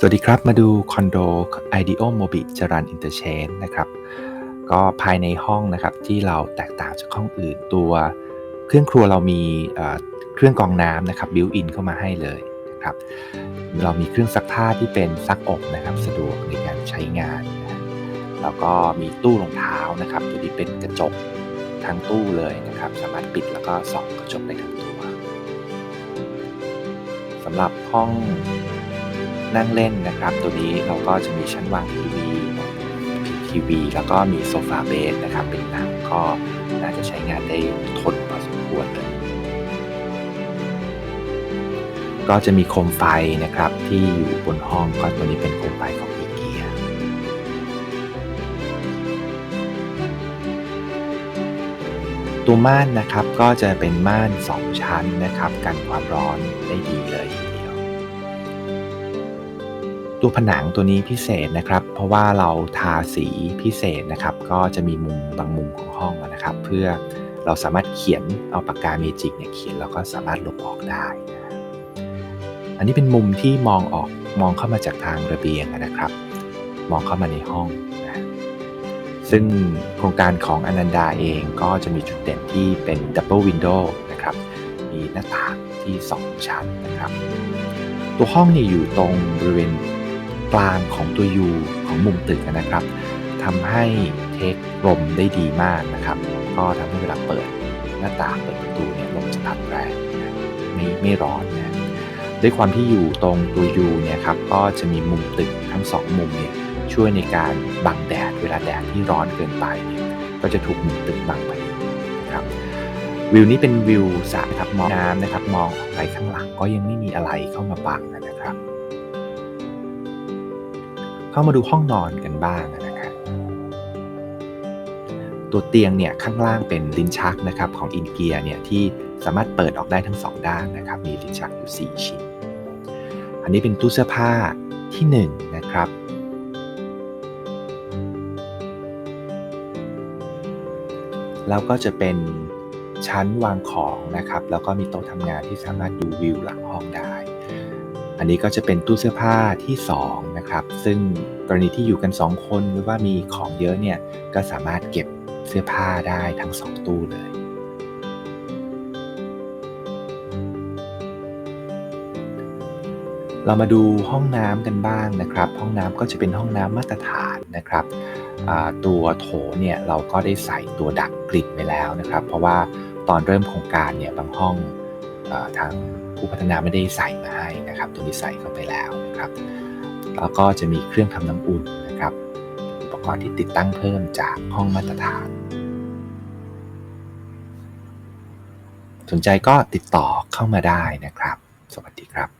สวัสดีครับ มาดูคอนโด IDEO Mobi จรันอินเตอร์เชนนะครับ ก็ภายในห้องนะครับที่เราแตกต่างจากห้องอื่น ตัวเครื่องครัวเรามีเครื่องกรองน้ำนะครับบิวอินเข้ามาให้เลยนะครับ เรามีเครื่องซักผ้าที่เป็นซักอบนะครับสะดวกในการใช้งาน แล้วก็มีตู้รองเท้านะครับตัวนี้เป็นกระจกทั้งตู้เลยนะครับ สามารถปิดแล้วก็ส่องกระจกได้ทั้งตัวสำหรับห้อง นั่งเล่นนะครับ ตัวนี้เราก็จะมีชั้นวางทีวีทีวี แล้วก็มีโซฟาเบสนะครับ เป็นหนังก็น่าจะใช้งานได้ทนพอสมควรเลยก็จะมีโคมไฟนะครับที่อยู่บนห้องก็ตัวนี้เป็นโคมไฟของอีเกียตัวม่านนะครับก็จะเป็นม่าน 2 ชั้นนะครับกันความร้อนได้ดีเลย ตัวผนังตัวนี้พิเศษนะครับ เพราะว่าเราทาสีพิเศษนะครับ ก็จะมีมุมบางมุมของห้องนะครับ เพื่อเราสามารถเขียนเอาปากกาเมจิกเนี่ยเขียนแล้วก็สามารถลบออกได้นะอันนี้เป็นมุมที่มองออกมองเข้ามาจากทางระเบียงนะครับ มองเข้ามาในห้องนะซึ่งโครงการของอนันดาเองก็จะมีจุดเด่นที่เป็นดับเบิลวินโดว์นะครับ มีหน้าต่างที่ 2 ชั้นนะครับ ตัวห้องนี่อยู่ตรงบริเวณ กลางของตัว U ของมุมตึกนะครับทำให้เทคลมได้ดีมากนะครับ ก็ทำให้เวลาเปิดหน้าต่างเปิดประตูเนี่ยลมจะพัดแรงนะไม่ไม่ร้อนนะด้วยความที่อยู่ตรงตัว U เนี่ยครับก็จะมีมุมตึกทั้งสองมุมเนี่ยช่วยในการบังแดดเวลาแดดที่ร้อนเกินไปเนี่ยก็จะถูกมุมตึกบังไปนะครับวิวนี้เป็นวิวสระนะครับมองน้ำนะครับ มองออกไปข้างหลังก็ยังไม่มีอะไรเข้ามาบังนะครับ เข้ามาดูห้องนอนกันบ้างนะครับตัวเตียงเนี่ยข้างล่างเป็นลิ้นชักนะครับของอินเกียเนี่ยที่สามารถเปิดออกได้ทั้งสองด้านนะครับมีลิ้นชักอยู่ 4 ชิ้น อันนี้เป็นตู้เสื้อผ้าที่ 1 นะครับ แล้วก็จะเป็นชั้นวางของนะครับ แล้วก็มีโต๊ะทำงานที่สามารถดูวิวหลังห้องได้ อันนี้ก็จะเป็นตู้เสื้อผ้าที่2นะครับ ซึ่งกรณีที่อยู่กัน 2 คนหรือว่ามีของเยอะเนี่ยก็สามารถเก็บเสื้อผ้าได้ทั้ง 2 ตู้เลย เรามาดูห้องน้ำกันบ้างนะครับ ห้องน้ำก็จะเป็นห้องน้ำมาตรฐานนะครับตัวโถเนี่ยเราก็ได้ใส่ตัวดักกลิ่นไปแล้วนะครับ เพราะว่าตอนเริ่มโครงการเนี่ยบางห้อง ทางผู้พัฒนาไม่ได้ใส่มาให้นะครับ ตัวนี้ใส่เข้าไปแล้วนะครับแล้วก็จะมีเครื่องทำน้ำอุ่นนะครับอุปกรณ์ที่ติดตั้งเพิ่มจากห้องมาตรฐาน สนใจก็ติดต่อเข้ามาได้นะครับ สวัสดีครับ